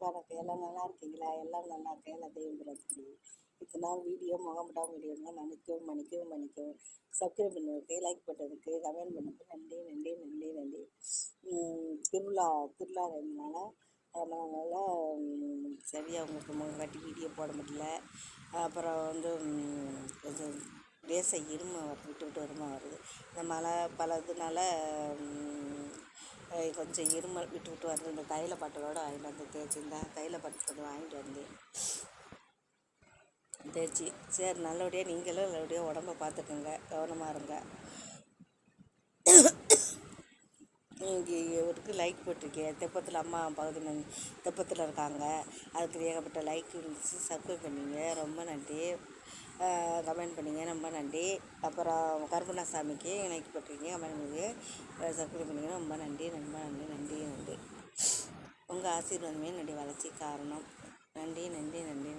வணக்கம் எல்லாம் நல்லா இருக்கீங்களா? எல்லாம் நல்லா இருக்கேன் எல்லாம் தெய்வம் பிறகு இப்போ நான் வீடியோ முகமடாம வீடியோங்க நினைக்கவும் மன்னிக்கவும் மன்னிக்கவும். சப்ஸ்கிரைப் பண்ணுறதுக்கு லைக் பண்ணுறதுக்கு கமெண்ட் பண்ணதுக்கு நன்றி நன்றி நன்றி நன்றி. திருவிழா திருவிழா ரெண்டுனால அதனால் சரியாக உங்களுக்கு முகம் காட்டி வீடியோ போட முடியல. அப்புறம் வந்து கொஞ்சம் இது இருமை வருது விட்டு விட்டு வருமா வருது. இந்த மழை பல இதனால கொஞ்சம் இருமல் விட்டு விட்டு வந்து இந்த தைல பாட்டலோட வாங்கிட்டு வந்து தேய்ச்சி தைல பாட்டு கொஞ்சம் வாங்கிட்டு வந்தேன் தேய்ச்சி. சரி நல்லபடியாக நீங்களும் நல்லபடியாக உடம்ப பார்த்துக்குங்க. கவனமாக இருங்க. இங்கே ஒருக்கு லைக் போட்டிருக்கேன் தெப்பத்தில் அம்மா பகுதி மண் தெப்பத்தில் இருக்காங்க. அதுக்கு ஏகப்பட்ட லைக் இருந்துச்சு. சப்ஸ்கிரைப் பண்ணிங்க. ரொம்ப நன்றி. கமெண்ட் பண்ணிங்க ரொம்ப நன்றி. அப்புறம் கருப்பண்ணாசாமிக்கு எனக்கு பட்டிருக்கீங்க கமெண்ட் பண்ணி சப்ஸ்கிரைப் பண்ணிங்க ரொம்ப நன்றி ரொம்ப நன்றி நன்றி நன்றி. உங்கள் ஆசீர்வாதமே என்னுடைய வளர்ச்சி காரணம். நன்றி நன்றி நன்றி.